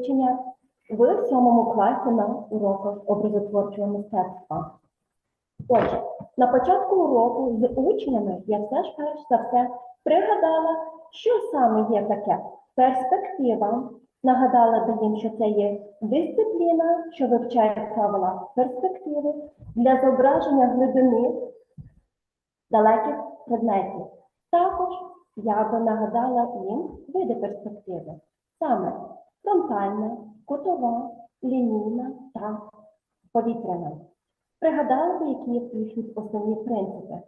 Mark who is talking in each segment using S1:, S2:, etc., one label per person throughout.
S1: вивчення в сьомому класі на уроках образотворчого мистецтва. Отже, на початку уроку з учнями я все ж перш за все пригадала, що саме є таке перспектива. Нагадала би їм, що це є дисципліна, що вивчає правила перспективи для зображення глибини далеких предметів. Також я би нагадала їм види перспективи, саме фронтальна, кутова, лінійна та повітряна. Пригадали би, які їхні основні принципи.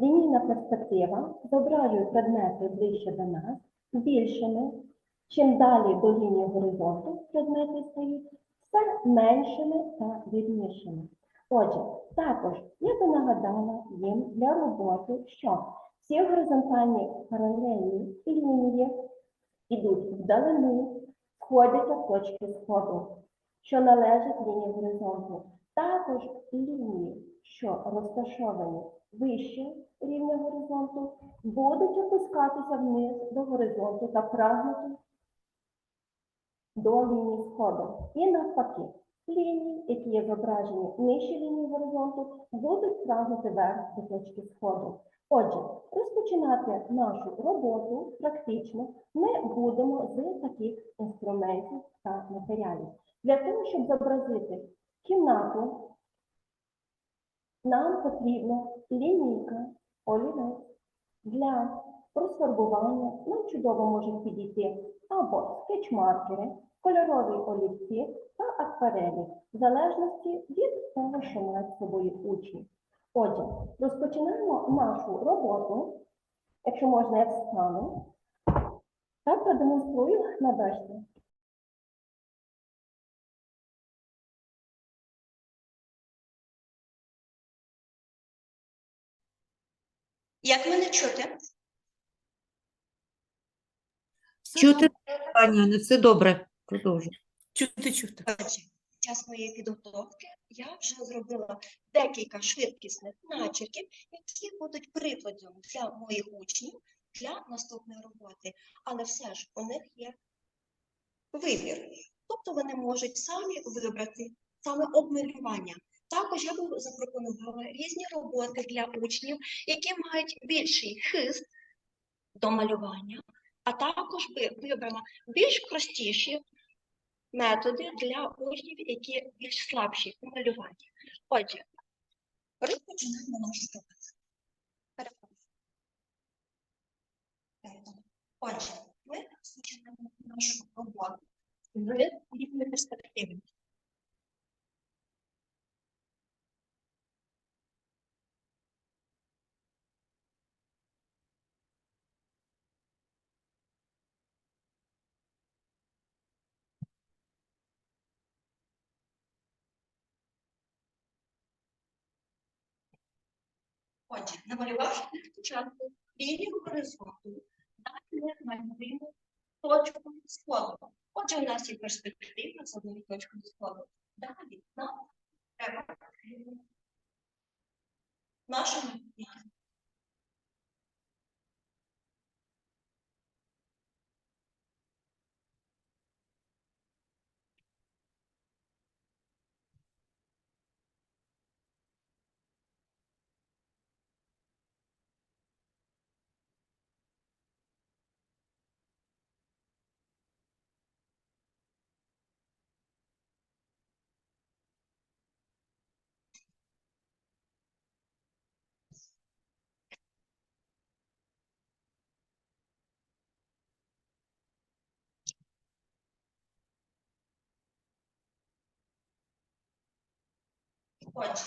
S1: Лінійна перспектива зображує предмети ближче до нас, більшими. Чим далі до лінії горизонту предмети стають, все меншими та рівнішими. Отже, також я би нагадала їм для роботи, що всі горизонтальні паралельні лінії йдуть вдалину, сходяться в точки сходу, що належать лінії горизонту. Також лінії, що розташовані вище рівня горизонту, будуть опускатися вниз до горизонту та прагнути до лінії сходу. І навпаки, лінії, які є зображені нижче лінії горизонту, будуть прагнути вверх до точки сходу. Отже, розпочинати нашу роботу практично ми будемо з таких інструментів та матеріалів. Для того, щоб зобразити кімнату, нам потрібна лінійка, олівець. Для розфарбування нам чудово можуть підійти або скетчмаркери, кольорові олівці та акварелі, в залежності від того, що мають з собою учні. Отже, розпочинаємо нашу роботу. Якщо можна, я встану та продемонструю на дошці.
S2: Як мене чути?
S3: Чути, пані Анне, все добре. Продовжуй.
S4: Чути, чути.
S2: Час моєї підготовки я вже зробила декілька швидкісних начерків, які будуть прикладом для моїх учнів для наступної роботи. Але все ж у них є вибір. Тобто вони можуть самі вибрати саме обмалювання. Також я би запропонувала різні роботи для учнів, які мають більший хист до малювання, а також би вибрала більш простіші методи для учнів, які більш слабші у малюванні. Отже, розпочинаємо нашу роботу. Отже, ми розпочинаємо нашу роботу з рівної перспективи. Отже, намалювавши на спочатку лінію горизонту, далі ми малюємо точку сходу. Отже, у нас є перспектива з однією точкою сходу. Далі нам треба нашому Отже,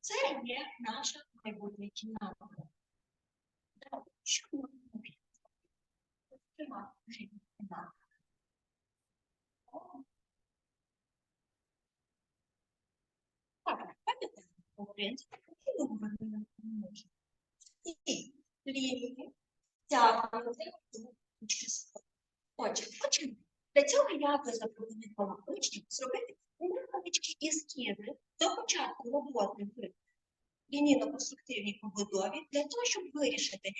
S2: це є наша майбутня кімната. Що ми можемо тримати в кімнаті? Так, пам'ятаєте, у принципі, ми не можемо. І лінії. Отже. Для цього я би запропонувала учням зробити невеличкі скіли до початку роботи в лінійно-конструктивній побудові для того, щоб вирішити,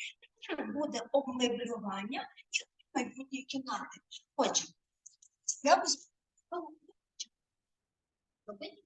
S2: як буде обмеблювання і майбутньої кімнати. Отже,
S1: Я без робити.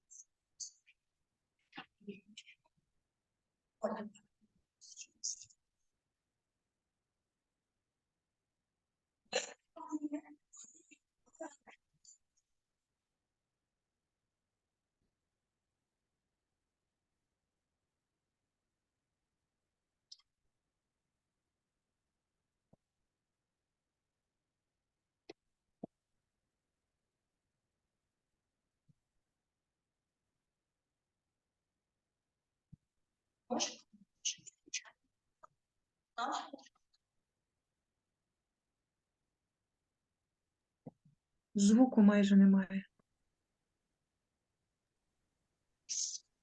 S5: Звуку майже немає.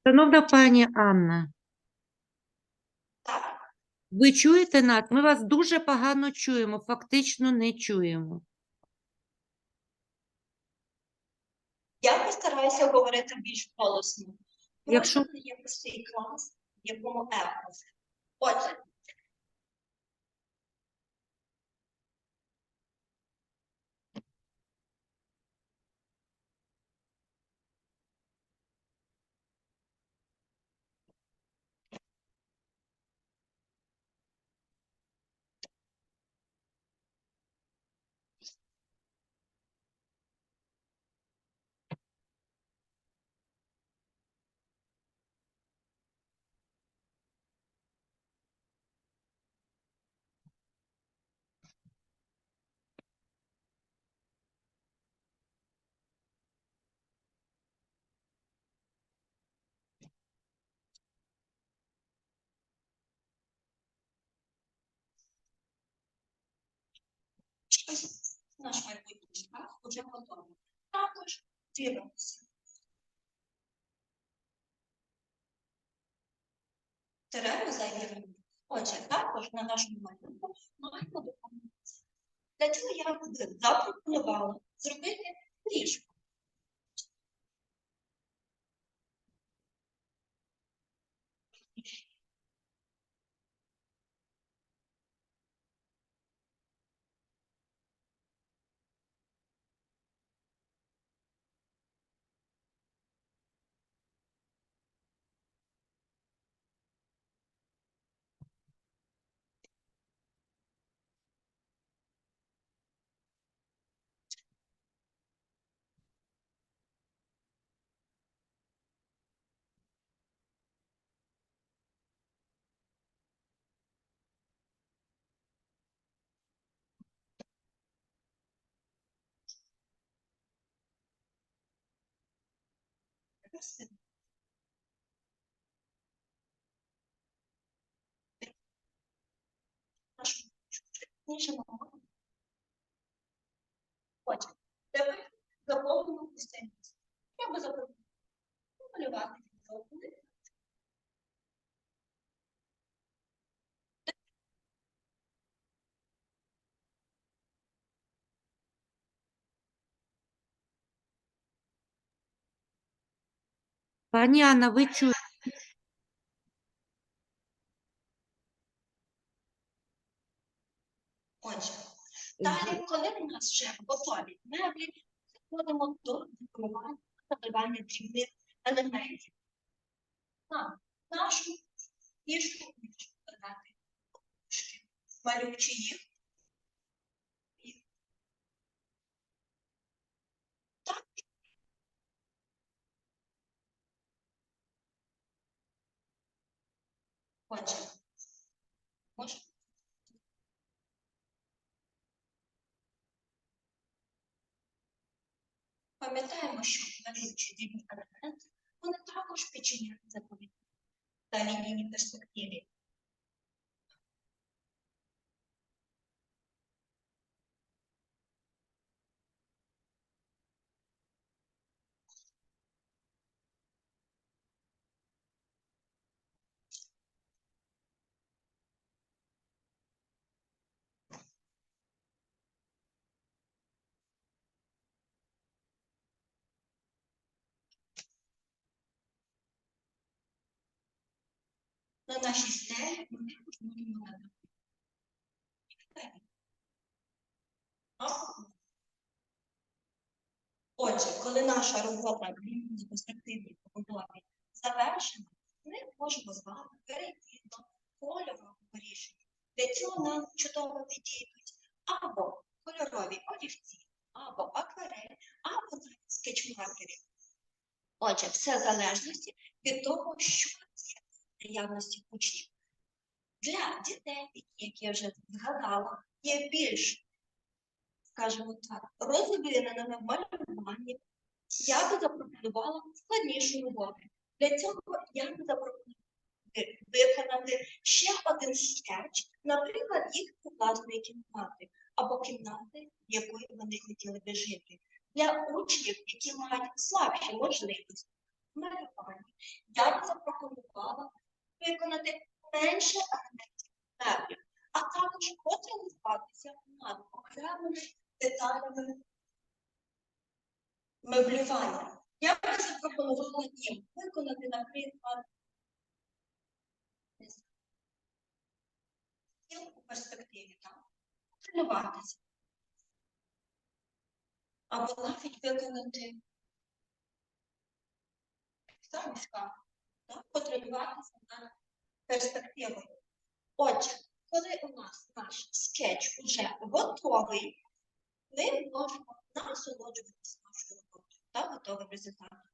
S3: Шановна пані Анна, ви чуєте нас? Ми вас дуже погано чуємо, фактично не чуємо.
S1: Я постараюся говорити більш голосно.
S3: Якщо-
S1: є простий клас, в якому ехо. Отже, наш майбутній клас вже готовий. Також дивимося. Теремо зайві. Отже, також на нашому малюнку маємо допомогти. Для цього я запропонувала зробити ліжко. Красиво. Наш
S3: Пані Анна, ви чуєте?
S1: Отже, далі, коли у нас вже готові меблі, переходимо до декорування та додавання дрібних елементів. На нашу ніжку можемо додати малюючи їх. Отже, може Пам'ятаємо, що малюючі дрібні елементи, вони також підчиняють повітря та лінійній перспективі. На нашій стелі ми також можемо Отже, коли наша робота в перспективній побудові завершена, ми можемо з вами перейти до кольорового рішення. Для цього нам чудово підійдуть або кольорові олівці, або акварель, або скетчмаркери. Отже, все в залежності від того, що наявності учнів. Для дітей, які я вже згадала, є більш, скажімо так, розвиненими в малюванні, я би запропонувала складнішу роботу. Для цього я би запропонувала виконати ще один скетч, наприклад, їх власної кімнати або кімнати, в якої вони хотіли би жити. Для учнів, які мають слабші можливості в малюванні, я би запропонувала виконати менше елементів меблів, а також потренуватися над окремими деталями меблювання. Я б запропонувала їм виконати, наприклад, у перспективі? Тренуватися. Або навіть виконати саміска, так? потренуватися над перспективою. Отже, коли у нас наш скетч вже готовий, ми можемо насолоджуватися нашою роботою та готовим результатом.